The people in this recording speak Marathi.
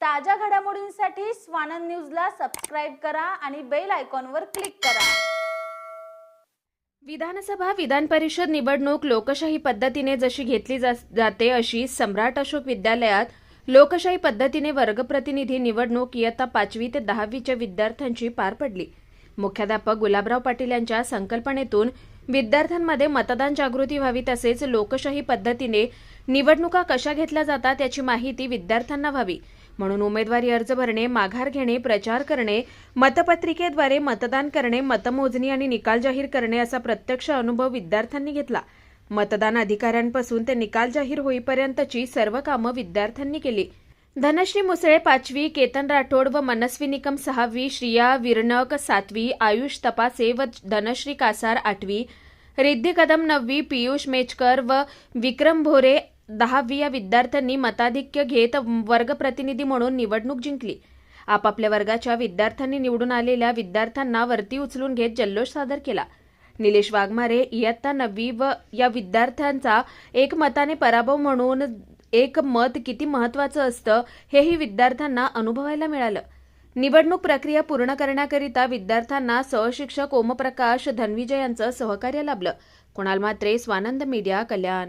ताज्या घडामोडींसाठी स्वानंद न्यूजला सबस्क्राईब करा आणि बेल आयकॉनवर क्लिक करा. विधानसभा विधान परिषद निवडणूक लोकशाही पद्धतीने जशी घेतली जा- जाते अशी सम्राट अशोक विद्यालयात लोकशाही पद्धतीने वर्गप्रतिनिधी निवडणूक इयत्ता पाचवी ते दहावीच्या विद्यार्थ्यांची पार पडली. मुख्याध्यापक गुलाबराव पाटील यांच्या संकल्पनेतून विद्यार्थ्यांमध्ये मतदान जागृती व्हावी तसेच लोकशाही पद्धतीने निवडणुका कशा घेतल्या जातात याची माहिती विद्यार्थ्यांना व्हावी. म्हणून उमेदवारी अर्ज भरणे माघार घेणे प्रचार करणे मतपत्रिकेद्वारे मतदान करणे मतमोजणी आणि निकाल जाहीर करणे असा प्रत्यक्ष अनुभव विद्यार्थ्यांनी घेतला. मतदान अधिकाऱ्यांपासून ते निकाल जाहीर होईपर्यंतची सर्व कामं विद्यार्थ्यांनी केली. धनश्री मुसळे पाचवी केतन राठोड व मनस्वी निकम सहावी श्रिया विरणक सातवी आयुष तपासे व धनश्री कासार आठवी रिद्धी कदम नववी पियुष मेचकर व विक्रम भोरे दहावी या विद्यार्थ्यांनी मताधिक्य घेत वर्गप्रतिनिधी म्हणून निवडणूक जिंकली. आपापल्या वर्गाच्या विद्यार्थ्यांनी निवडून आलेल्या विद्यार्थ्यांना वरती उचलून घेत जल्लोष सादर केला. निलेश वाघमारे इयत्ता नववी व या विद्यार्थ्यांचा एक मताने पराभव म्हणून एक मत किती महत्वाचं असतं हेही विद्यार्थ्यांना अनुभवायला मिळालं. निवडणूक प्रक्रिया पूर्ण करण्याकरिता विद्यार्थ्यांना सहशिक्षक ओमप्रकाश धनविजय यांचं सहकार्य लाभलं. कुणाल मात्रे स्वानंद मीडिया कल्याण.